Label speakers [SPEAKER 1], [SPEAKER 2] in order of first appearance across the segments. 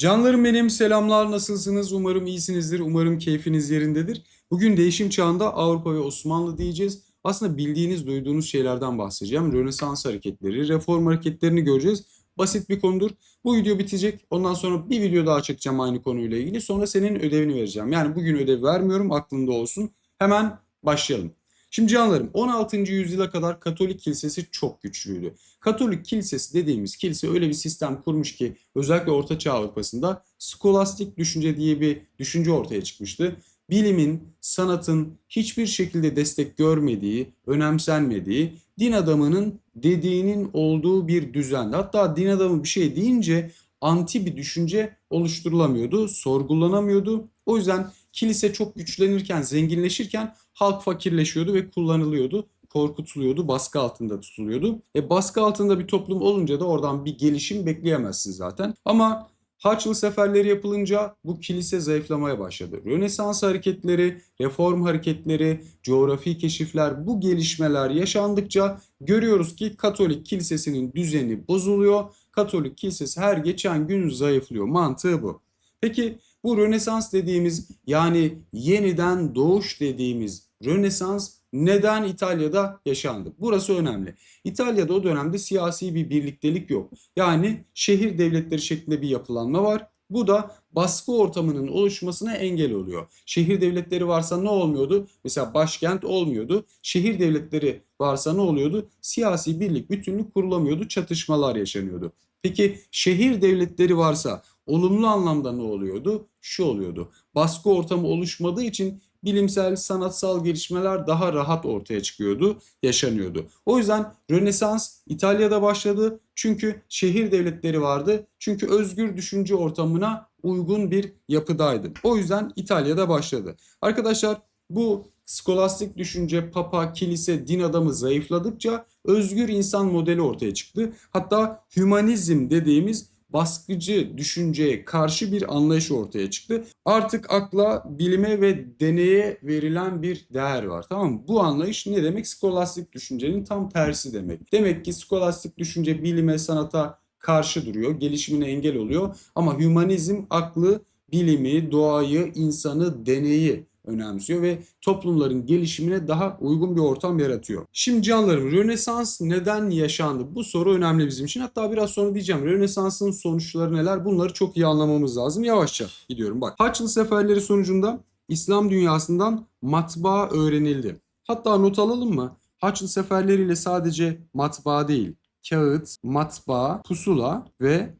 [SPEAKER 1] Canlarım benim selamlar nasılsınız? Umarım iyisinizdir. Umarım keyfiniz yerindedir. Bugün değişim çağında Avrupa ve Osmanlı diyeceğiz. Aslında bildiğiniz, duyduğunuz şeylerden bahsedeceğim. Rönesans hareketleri, reform hareketlerini göreceğiz. Basit bir konudur. Bu video bitecek. Ondan sonra bir video daha çekeceğim aynı konuyla ilgili. Sonra senin ödevini vereceğim. Yani bugün ödev vermiyorum. Aklında olsun. Hemen başlayalım. Şimdi canlarım 16. yüzyıla kadar Katolik kilisesi çok güçlüydü. Katolik kilisesi dediğimiz kilise öyle bir sistem kurmuş ki özellikle Orta Çağ Avrupa'sında skolastik düşünce diye bir düşünce ortaya çıkmıştı. Bilimin, sanatın hiçbir şekilde destek görmediği, önemsenmediği, din adamının dediğinin olduğu bir düzen. Hatta din adamı bir şey deyince anti bir düşünce oluşturulamıyordu, sorgulanamıyordu. O yüzden kilise çok güçlenirken, zenginleşirken halk fakirleşiyordu ve kullanılıyordu, korkutuluyordu, baskı altında tutuluyordu. E baskı altında bir toplum olunca da oradan bir gelişim bekleyemezsin zaten. Ama Haçlı seferleri yapılınca bu kilise zayıflamaya başladı. Rönesans hareketleri, reform hareketleri, coğrafi keşifler bu gelişmeler yaşandıkça görüyoruz ki Katolik kilisesinin düzeni bozuluyor. Katolik kilisesi her geçen gün zayıflıyor. Mantığı bu. Peki bu Rönesans dediğimiz yani yeniden doğuş dediğimiz Rönesans neden İtalya'da yaşandı? Burası önemli. İtalya'da o dönemde siyasi bir birliktelik yok. Yani şehir devletleri şeklinde bir yapılanma var. Bu da baskı ortamının oluşmasına engel oluyor. Şehir devletleri varsa ne olmuyordu? Mesela başkent olmuyordu. Şehir devletleri varsa ne oluyordu? Siyasi birlik, bütünlük kurulamıyordu, çatışmalar yaşanıyordu. Peki şehir devletleri varsa olumlu anlamda ne oluyordu? Şu oluyordu. Baskı ortamı oluşmadığı için bilimsel, sanatsal gelişmeler daha rahat ortaya çıkıyordu, yaşanıyordu. O yüzden Rönesans İtalya'da başladı. Çünkü şehir devletleri vardı. Çünkü özgür düşünce ortamına uygun bir yapıdaydı. O yüzden İtalya'da başladı. Arkadaşlar bu skolastik düşünce, papa, kilise, din adamı zayıfladıkça özgür insan modeli ortaya çıktı. Hatta hümanizm dediğimiz baskıcı düşünceye karşı bir anlayış ortaya çıktı. Artık akla, bilime ve deneye verilen bir değer var. Tamam mı? Bu anlayış ne demek? Skolastik düşüncenin tam tersi demek. Demek ki skolastik düşünce bilime, sanata karşı duruyor, gelişimine engel oluyor. Ama hümanizm aklı, bilimi, doğayı, insanı, deneyi önemsiyor ve toplumların gelişimine daha uygun bir ortam yaratıyor. Şimdi canlarım Rönesans neden yaşandı? Bu soru önemli bizim için. Hatta biraz sonra diyeceğim Rönesans'ın sonuçları neler? Bunları çok iyi anlamamız lazım. Yavaşça gidiyorum bak. Haçlı seferleri sonucunda İslam dünyasından matbaa öğrenildi. Hatta not alalım mı? Haçlı seferleriyle sadece matbaa değil, kağıt, matbaa, pusula ve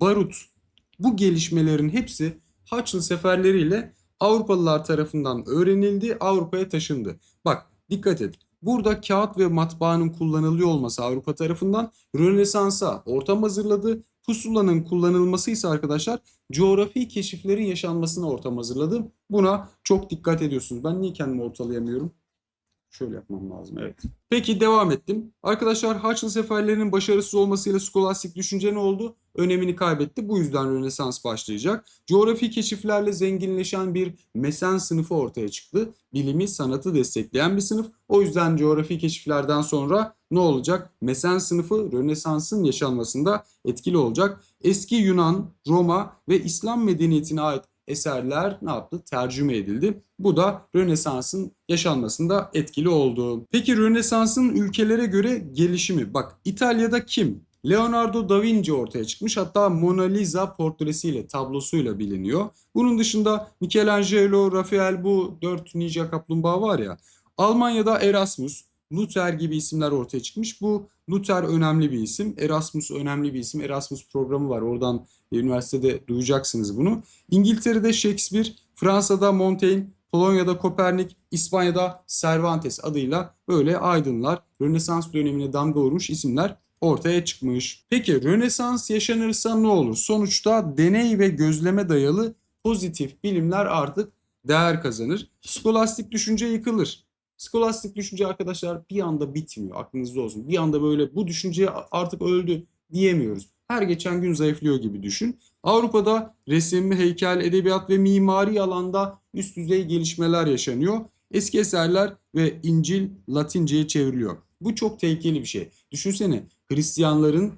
[SPEAKER 1] barut bu gelişmelerin hepsi Haçlı seferleriyle Avrupalılar tarafından öğrenildi, Avrupa'ya taşındı. Bak dikkat et. Burada kağıt ve matbaanın kullanılıyor olması Avrupa tarafından Rönesans'a ortam hazırladı. Pusulanın kullanılması ise arkadaşlar coğrafi keşiflerin yaşanmasına ortam hazırladı. Buna çok dikkat ediyorsunuz. Ben niye kendimi ortalayamıyorum? Şöyle yapmam lazım evet. Peki devam ettim. Arkadaşlar Haçlı seferlerinin başarısız olmasıyla skolastik düşünce ne oldu? Önemini kaybetti. Bu yüzden Rönesans başlayacak. Coğrafi keşiflerle zenginleşen bir mesen sınıfı ortaya çıktı. Bilimi, sanatı destekleyen bir sınıf. O yüzden coğrafi keşiflerden sonra ne olacak? Mesen sınıfı Rönesans'ın yaşanmasında etkili olacak. Eski Yunan, Roma ve İslam medeniyetine ait eserler ne yaptı? Tercüme edildi. Bu da Rönesans'ın yaşanmasında etkili oldu. Peki Rönesans'ın ülkelere göre gelişimi. Bak İtalya'da kim? Leonardo da Vinci ortaya çıkmış. Hatta Mona Lisa portresiyle, tablosuyla biliniyor. Bunun dışında Michelangelo, Rafael bu dört ninja kaplumbağa var ya. Almanya'da Erasmus, Luther gibi isimler ortaya çıkmış. Bu Luther önemli bir isim. Erasmus önemli bir isim. Erasmus programı var. Oradan üniversitede duyacaksınız bunu. İngiltere'de Shakespeare, Fransa'da Montaigne, Polonya'da Kopernik, İspanya'da Cervantes adıyla böyle aydınlar, Rönesans dönemine damga vurmuş isimler ortaya çıkmış. Peki Rönesans yaşanırsa ne olur? Sonuçta deney ve gözleme dayalı pozitif bilimler artık değer kazanır. Skolastik düşünce yıkılır. Skolastik düşünce arkadaşlar bir anda bitmiyor. Aklınızda olsun. Bir anda böyle bu düşünce artık öldü diyemiyoruz. Her geçen gün zayıflıyor gibi düşün. Avrupa'da resim, heykel, edebiyat ve mimari alanda üst düzey gelişmeler yaşanıyor. Eski eserler ve İncil Latince'ye çevriliyor. Bu çok tehlikeli bir şey. Düşünsene Hristiyanların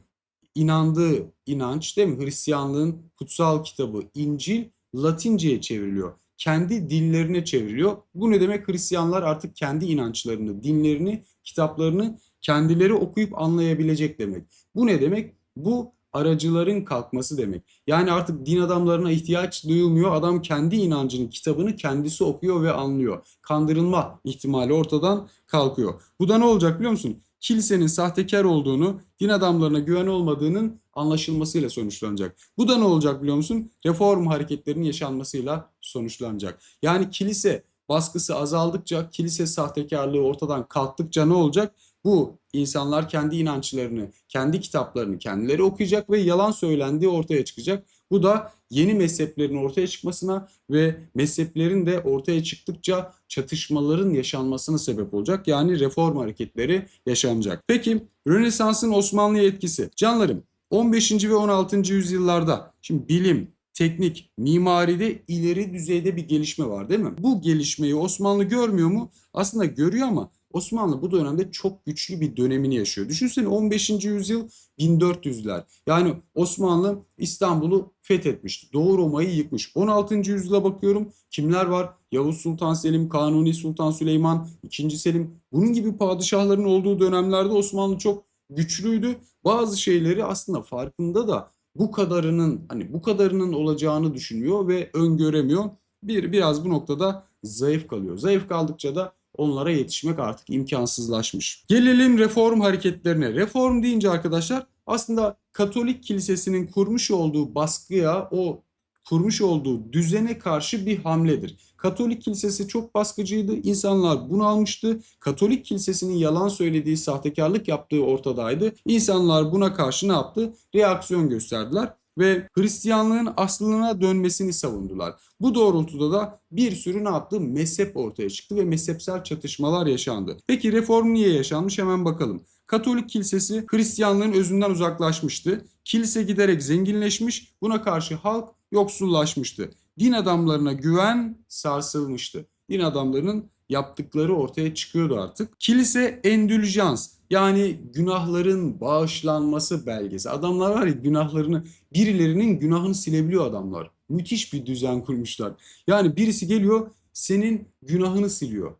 [SPEAKER 1] inandığı inanç değil mi? Hristiyanlığın kutsal kitabı İncil Latince'ye çevriliyor. Kendi dillerine çevriliyor. Bu ne demek? Hristiyanlar artık kendi inançlarını, dinlerini, kitaplarını kendileri okuyup anlayabilecek demek. Bu ne demek? Bu aracıların kalkması demek. Yani artık din adamlarına ihtiyaç duyulmuyor. Adam kendi inancının kitabını kendisi okuyor ve anlıyor. Kandırılma ihtimali ortadan kalkıyor. Bu da ne olacak biliyor musun? Kilisenin sahtekar olduğunu, din adamlarına güven olmadığının anlaşılmasıyla sonuçlanacak. Bu da ne olacak biliyor musun? Reform hareketlerinin yaşanmasıyla sonuçlanacak. Yani kilise baskısı azaldıkça, kilise sahtekarlığı ortadan kalktıkça ne olacak? Bu insanlar kendi inançlarını, kendi kitaplarını kendileri okuyacak ve yalan söylendiği ortaya çıkacak. Bu da yeni mezheplerin ortaya çıkmasına ve mezheplerin de ortaya çıktıkça çatışmaların yaşanmasına sebep olacak. Yani reform hareketleri yaşanacak. Peki Rönesans'ın Osmanlı'ya etkisi. Canlarım 15. ve 16. yüzyıllarda şimdi bilim, teknik, mimaride ileri düzeyde bir gelişme var değil mi? Bu gelişmeyi Osmanlı görmüyor mu? Aslında görüyor ama Osmanlı bu dönemde çok güçlü bir dönemini yaşıyor. Düşünsene 15. yüzyıl 1400'ler. Yani Osmanlı İstanbul'u fethetmiş. Doğu Roma'yı yıkmış. 16. yüzyıla bakıyorum. Kimler var? Yavuz Sultan Selim, Kanuni Sultan Süleyman, 2. Selim. Bunun gibi padişahların olduğu dönemlerde Osmanlı çok güçlüydü. Bazı şeyleri aslında farkında da bu kadarının hani bu kadarının olacağını düşünüyor ve öngöremiyor. Bir biraz bu noktada zayıf kalıyor. Zayıf kaldıkça da onlara yetişmek artık imkansızlaşmış. Gelelim reform hareketlerine. Reform deyince arkadaşlar aslında Katolik Kilisesi'nin kurmuş olduğu baskıya, o kurmuş olduğu düzene karşı bir hamledir. Katolik Kilisesi çok baskıcıydı. İnsanlar bunu almıştı. Katolik Kilisesi'nin yalan söylediği, sahtekarlık yaptığı ortadaydı. İnsanlar buna karşı ne yaptı? Reaksiyon gösterdiler ve Hristiyanlığın aslına dönmesini savundular. Bu doğrultuda da bir sürü ne yaptı? Mezhep ortaya çıktı ve mezhepsel çatışmalar yaşandı. Peki reform niye yaşanmış? Hemen bakalım. Katolik kilisesi Hristiyanlığın özünden uzaklaşmıştı. Kilise giderek zenginleşmiş, buna karşı halk yoksullaşmıştı. Din adamlarına güven sarsılmıştı. Din adamlarının yaptıkları ortaya çıkıyordu artık. Kilise endüljans yani günahların bağışlanması belgesi. Adamlar var ya günahlarını birilerinin günahını silebiliyor adamlar. Müthiş bir düzen kurmuşlar. Yani birisi geliyor senin günahını siliyor.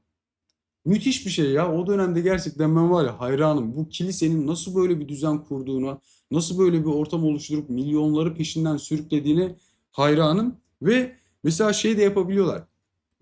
[SPEAKER 1] Müthiş bir şey ya. O dönemde gerçekten ben var ya hayranım. Bu kilisenin nasıl böyle bir düzen kurduğuna, nasıl böyle bir ortam oluşturup milyonları peşinden sürüklediğine hayranım. Ve mesela şey de yapabiliyorlar.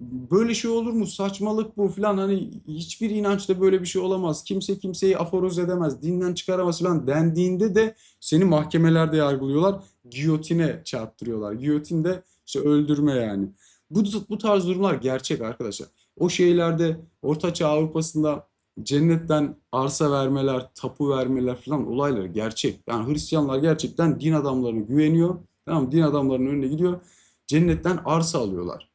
[SPEAKER 1] Böyle şey olur mu? Saçmalık bu falan. Hani hiçbir inançta böyle bir şey olamaz. Kimse kimseyi aforoz edemez, dinden çıkaramaz falan dendiğinde de seni mahkemelerde yargılıyorlar. Giyotine çarptırıyorlar. Giyotin de işte öldürme yani. Bu, bu tarz durumlar gerçek arkadaşlar. O şeylerde Ortaçağ Avrupa'sında cennetten arsa vermeler, tapu vermeler falan olayları gerçek. Yani Hristiyanlar gerçekten din adamlarına güveniyor. Tamam? Din adamlarının önüne gidiyor. Cennetten arsa alıyorlar.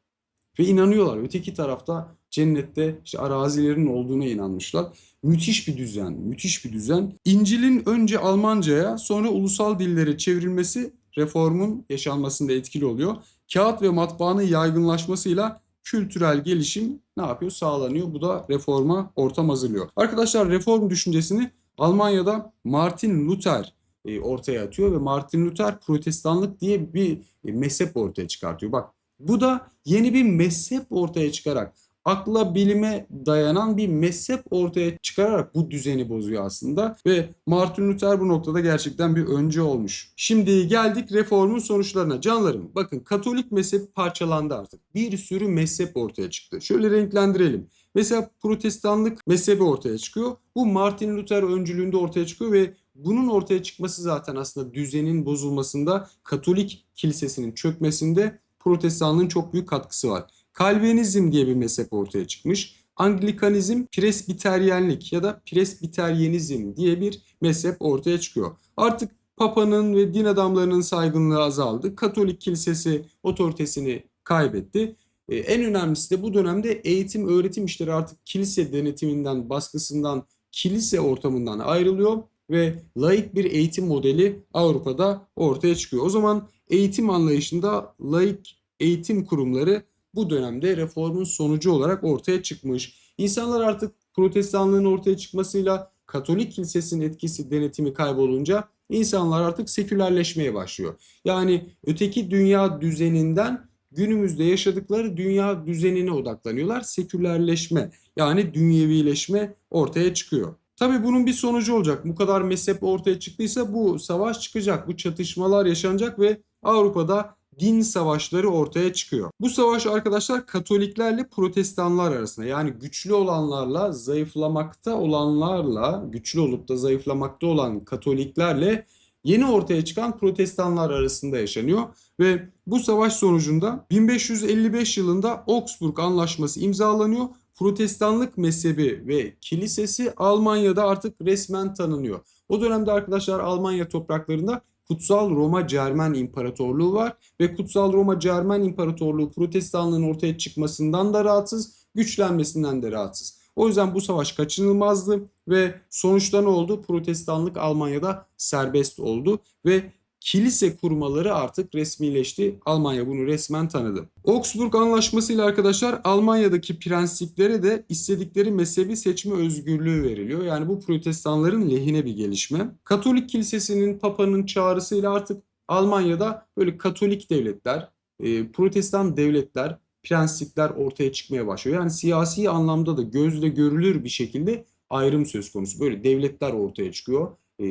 [SPEAKER 1] Ve inanıyorlar. Öteki tarafta cennette işte arazilerin olduğuna inanmışlar. Müthiş bir düzen, müthiş bir düzen. İncil'in önce Almanca'ya sonra ulusal dillere çevrilmesi reformun yaşanmasında etkili oluyor. Kağıt ve matbaanın yaygınlaşmasıyla kültürel gelişim ne yapıyor? Sağlanıyor. Bu da reforma ortam hazırlıyor. Arkadaşlar reform düşüncesini Almanya'da Martin Luther ortaya atıyor ve Martin Luther protestanlık diye bir e, mezhep ortaya çıkartıyor. Bak bu da yeni bir mezhep ortaya çıkarak akla bilime dayanan bir mezhep ortaya çıkararak bu düzeni bozuyor aslında ve Martin Luther bu noktada gerçekten bir öncü olmuş. Şimdi geldik reformun sonuçlarına. Canlarım bakın Katolik mezhep parçalandı artık. Bir sürü mezhep ortaya çıktı. Şöyle renklendirelim. Mesela protestanlık mezhebi ortaya çıkıyor. Bu Martin Luther öncülüğünde ortaya çıkıyor ve bunun ortaya çıkması zaten aslında düzenin bozulmasında, Katolik kilisesinin çökmesinde protestanlığın çok büyük katkısı var. Kalvinizm diye bir mezhep ortaya çıkmış. Anglikanizm, presbiteryenlik ya da presbiteryenizm diye bir mezhep ortaya çıkıyor. Artık Papa'nın ve din adamlarının saygınlığı azaldı. Katolik kilisesi otoritesini kaybetti. Ee, en önemlisi de bu dönemde eğitim öğretim işleri artık kilise denetiminden, baskısından, kilise ortamından ayrılıyor ve laik bir eğitim modeli Avrupa'da ortaya çıkıyor. O zaman eğitim anlayışında laik eğitim kurumları bu dönemde reformun sonucu olarak ortaya çıkmış. İnsanlar artık protestanlığın ortaya çıkmasıyla Katolik kilisesinin etkisi denetimi kaybolunca insanlar artık sekülerleşmeye başlıyor. Yani öteki dünya düzeninden günümüzde yaşadıkları dünya düzenine odaklanıyorlar. Sekülerleşme yani dünyevileşme ortaya çıkıyor. Tabii bunun bir sonucu olacak. Bu kadar mezhep ortaya çıktıysa bu savaş çıkacak, bu çatışmalar yaşanacak ve Avrupa'da din savaşları ortaya çıkıyor. Bu savaş arkadaşlar Katoliklerle Protestanlar arasında yani güçlü olanlarla zayıflamakta olanlarla güçlü olup da zayıflamakta olan Katoliklerle yeni ortaya çıkan Protestanlar arasında yaşanıyor ve bu savaş sonucunda 1555 yılında Augsburg Anlaşması imzalanıyor. Protestanlık mezhebi ve kilisesi Almanya'da artık resmen tanınıyor. O dönemde arkadaşlar Almanya topraklarında Kutsal Roma Cermen İmparatorluğu var ve Kutsal Roma Cermen İmparatorluğu Protestanlığın ortaya çıkmasından da rahatsız, güçlenmesinden de rahatsız. O yüzden bu savaş kaçınılmazdı ve sonuçta ne oldu? Protestanlık Almanya'da serbest oldu ve kilise kurmaları artık resmileşti. Almanya bunu resmen tanıdı. Augsburg Anlaşması ile arkadaşlar Almanya'daki prensiplere de istedikleri mezhebi seçme özgürlüğü veriliyor. Yani bu protestanların lehine bir gelişme. Katolik kilisesinin papanın çağrısıyla artık Almanya'da böyle katolik devletler, e, protestan devletler, prensipler ortaya çıkmaya başlıyor. Yani siyasi anlamda da gözle görülür bir şekilde ayrım söz konusu. Böyle devletler ortaya çıkıyor e,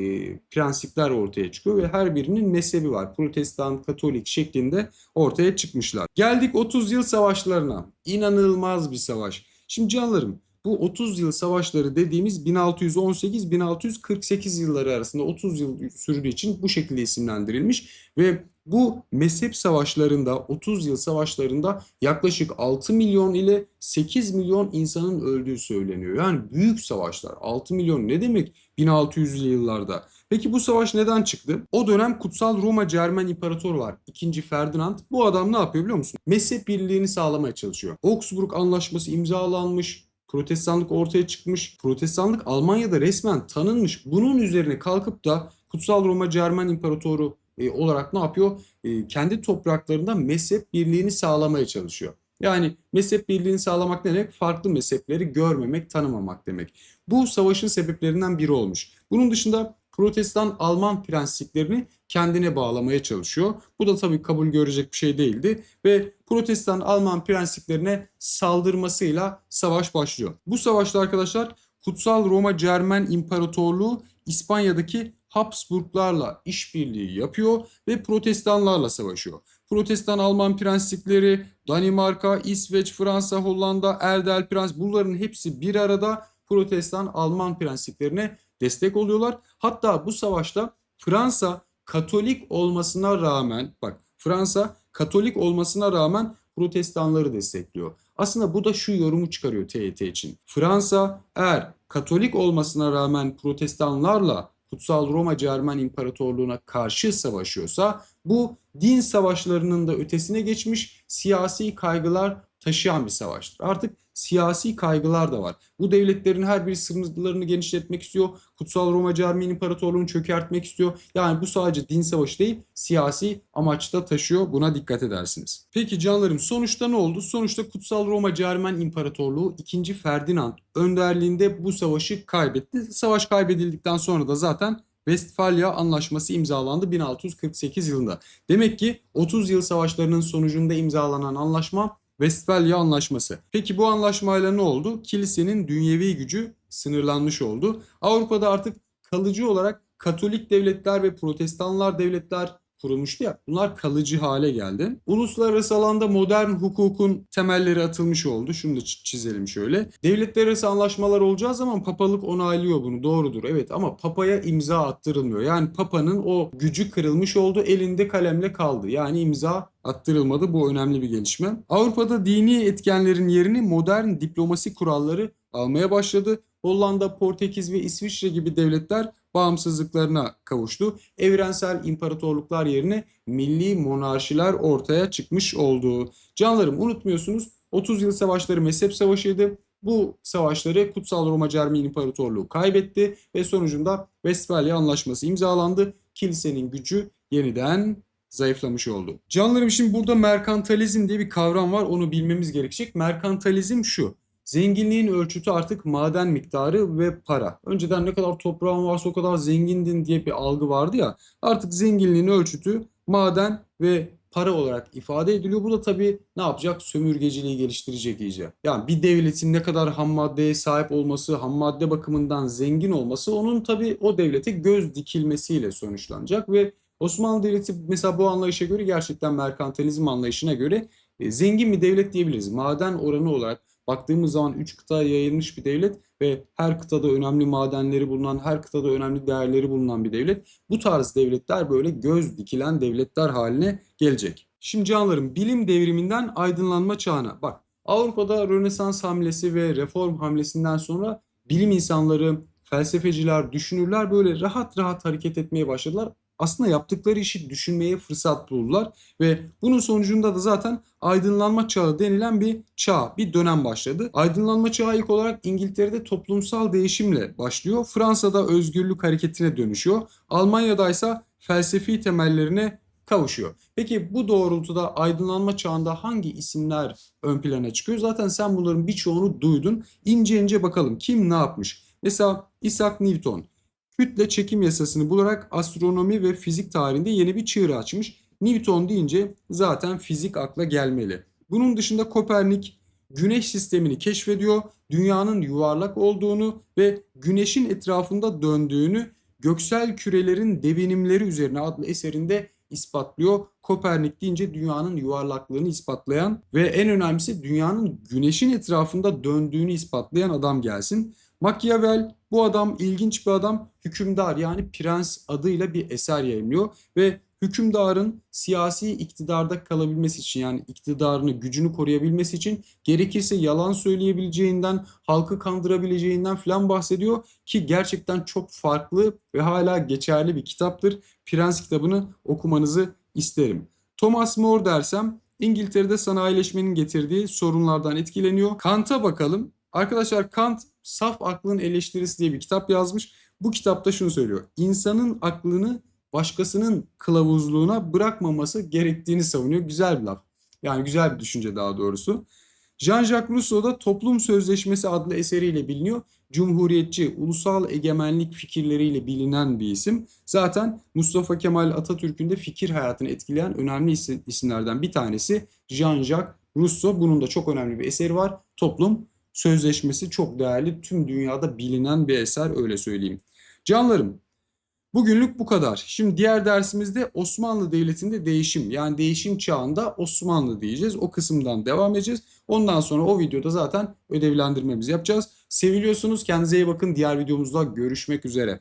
[SPEAKER 1] prensipler ortaya çıkıyor ve her birinin mezhebi var. Protestan, Katolik şeklinde ortaya çıkmışlar. Geldik 30 yıl savaşlarına. İnanılmaz bir savaş. Şimdi canlarım bu 30 yıl savaşları dediğimiz 1618-1648 yılları arasında 30 yıl sürdüğü için bu şekilde isimlendirilmiş ve bu mezhep savaşlarında 30 yıl savaşlarında yaklaşık 6 milyon ile 8 milyon insanın öldüğü söyleniyor. Yani büyük savaşlar. 6 milyon ne demek 1600'lü yıllarda? Peki bu savaş neden çıktı? O dönem Kutsal Roma Cermen İmparatoru var. 2. Ferdinand. Bu adam ne yapıyor biliyor musun? Mezhep birliğini sağlamaya çalışıyor. Augsburg Anlaşması imzalanmış. Protestanlık ortaya çıkmış. Protestanlık Almanya'da resmen tanınmış. Bunun üzerine kalkıp da Kutsal Roma Cermen İmparatoru e, olarak ne yapıyor? E, kendi topraklarında mezhep birliğini sağlamaya çalışıyor. Yani mezhep birliğini sağlamak ne demek? Farklı mezhepleri görmemek, tanımamak demek. Bu savaşın sebeplerinden biri olmuş. Bunun dışında Protestan Alman prensiplerini kendine bağlamaya çalışıyor. Bu da tabii kabul görecek bir şey değildi ve Protestan Alman prensiplerine saldırmasıyla savaş başlıyor. Bu savaşta arkadaşlar Kutsal Roma Cermen İmparatorluğu İspanya'daki Habsburglarla işbirliği yapıyor ve Protestanlarla savaşıyor. Protestan Alman prensipleri, Danimarka, İsveç, Fransa, Hollanda, Erdel Prens bunların hepsi bir arada Protestan Alman prensiplerine destek oluyorlar. Hatta bu savaşta Fransa Katolik olmasına rağmen bak Fransa Katolik olmasına rağmen Protestanları destekliyor. Aslında bu da şu yorumu çıkarıyor TYT için. Fransa eğer Katolik olmasına rağmen Protestanlarla Kutsal Roma Cermen İmparatorluğu'na karşı savaşıyorsa bu din savaşlarının da ötesine geçmiş siyasi kaygılar taşıyan bir savaştır. Artık siyasi kaygılar da var. Bu devletlerin her biri sınırlarını genişletmek istiyor. Kutsal Roma Cermen İmparatorluğu'nu çökertmek istiyor. Yani bu sadece din savaşı değil, siyasi amaçta taşıyor. Buna dikkat edersiniz. Peki canlarım sonuçta ne oldu? Sonuçta Kutsal Roma Cermen İmparatorluğu 2. Ferdinand önderliğinde bu savaşı kaybetti. Savaş kaybedildikten sonra da zaten Westfalia Anlaşması imzalandı 1648 yılında. Demek ki 30 yıl savaşlarının sonucunda imzalanan anlaşma Westfalia Anlaşması. Peki bu anlaşmayla ne oldu? Kilisenin dünyevi gücü sınırlanmış oldu. Avrupa'da artık kalıcı olarak Katolik devletler ve Protestanlar devletler kurulmuştu ya bunlar kalıcı hale geldi. Uluslararası alanda modern hukukun temelleri atılmış oldu. Şunu da çizelim şöyle. Devletler arası anlaşmalar olacağı zaman papalık onaylıyor bunu doğrudur evet ama papaya imza attırılmıyor. Yani papanın o gücü kırılmış oldu elinde kalemle kaldı. Yani imza attırılmadı bu önemli bir gelişme. Avrupa'da dini etkenlerin yerini modern diplomasi kuralları almaya başladı. Hollanda, Portekiz ve İsviçre gibi devletler bağımsızlıklarına kavuştu. Evrensel imparatorluklar yerine milli monarşiler ortaya çıkmış oldu. Canlarım unutmuyorsunuz 30 yıl savaşları mezhep savaşıydı. Bu savaşları Kutsal Roma Cermen İmparatorluğu kaybetti ve sonucunda Westfalia Anlaşması imzalandı. Kilisenin gücü yeniden zayıflamış oldu. Canlarım şimdi burada merkantalizm diye bir kavram var onu bilmemiz gerekecek. Merkantalizm şu. Zenginliğin ölçütü artık maden miktarı ve para. Önceden ne kadar toprağın varsa o kadar zengindin diye bir algı vardı ya. Artık zenginliğin ölçütü maden ve para olarak ifade ediliyor. Bu da tabii ne yapacak? Sömürgeciliği geliştirecek iyice. Yani bir devletin ne kadar ham maddeye sahip olması, ham madde bakımından zengin olması onun tabii o devlete göz dikilmesiyle sonuçlanacak ve Osmanlı Devleti mesela bu anlayışa göre gerçekten merkantilizm anlayışına göre e, zengin bir devlet diyebiliriz. Maden oranı olarak baktığımız zaman 3 kıtaya yayılmış bir devlet ve her kıtada önemli madenleri bulunan, her kıtada önemli değerleri bulunan bir devlet. Bu tarz devletler böyle göz dikilen devletler haline gelecek. Şimdi canlarım bilim devriminden aydınlanma çağına bak Avrupa'da Rönesans hamlesi ve reform hamlesinden sonra bilim insanları, felsefeciler, düşünürler böyle rahat rahat hareket etmeye başladılar. Aslında yaptıkları işi düşünmeye fırsat buldular ve bunun sonucunda da zaten aydınlanma çağı denilen bir çağ, bir dönem başladı. Aydınlanma çağı ilk olarak İngiltere'de toplumsal değişimle başlıyor. Fransa'da özgürlük hareketine dönüşüyor. Almanya'da ise felsefi temellerine kavuşuyor. Peki bu doğrultuda aydınlanma çağında hangi isimler ön plana çıkıyor? Zaten sen bunların birçoğunu duydun. İnce ince bakalım kim ne yapmış? Mesela Isaac Newton kütle çekim yasasını bularak astronomi ve fizik tarihinde yeni bir çığır açmış. Newton deyince zaten fizik akla gelmeli. Bunun dışında Kopernik güneş sistemini keşfediyor. Dünyanın yuvarlak olduğunu ve güneşin etrafında döndüğünü göksel kürelerin devinimleri üzerine adlı eserinde ispatlıyor. Kopernik deyince dünyanın yuvarlaklığını ispatlayan ve en önemlisi dünyanın güneşin etrafında döndüğünü ispatlayan adam gelsin. Machiavelli bu adam ilginç bir adam. Hükümdar yani prens adıyla bir eser yayınlıyor ve hükümdarın siyasi iktidarda kalabilmesi için yani iktidarını, gücünü koruyabilmesi için gerekirse yalan söyleyebileceğinden, halkı kandırabileceğinden falan bahsediyor ki gerçekten çok farklı ve hala geçerli bir kitaptır. Prens kitabını okumanızı isterim. Thomas More dersem İngiltere'de sanayileşmenin getirdiği sorunlardan etkileniyor. Kant'a bakalım. Arkadaşlar Kant Saf Aklın Eleştirisi diye bir kitap yazmış. Bu kitapta şunu söylüyor. İnsanın aklını başkasının kılavuzluğuna bırakmaması gerektiğini savunuyor. Güzel bir laf. Yani güzel bir düşünce daha doğrusu. Jean-Jacques Rousseau da Toplum Sözleşmesi adlı eseriyle biliniyor. Cumhuriyetçi, ulusal egemenlik fikirleriyle bilinen bir isim. Zaten Mustafa Kemal Atatürk'ün de fikir hayatını etkileyen önemli isimlerden bir tanesi Jean-Jacques Rousseau. Bunun da çok önemli bir eseri var. Toplum Sözleşmesi çok değerli, tüm dünyada bilinen bir eser öyle söyleyeyim. Canlarım, bugünlük bu kadar. Şimdi diğer dersimizde Osmanlı Devleti'nde değişim, yani değişim çağında Osmanlı diyeceğiz. O kısımdan devam edeceğiz. Ondan sonra o videoda zaten ödevlendirmemizi yapacağız. Seviliyorsunuz, kendinize iyi bakın. Diğer videomuzda görüşmek üzere.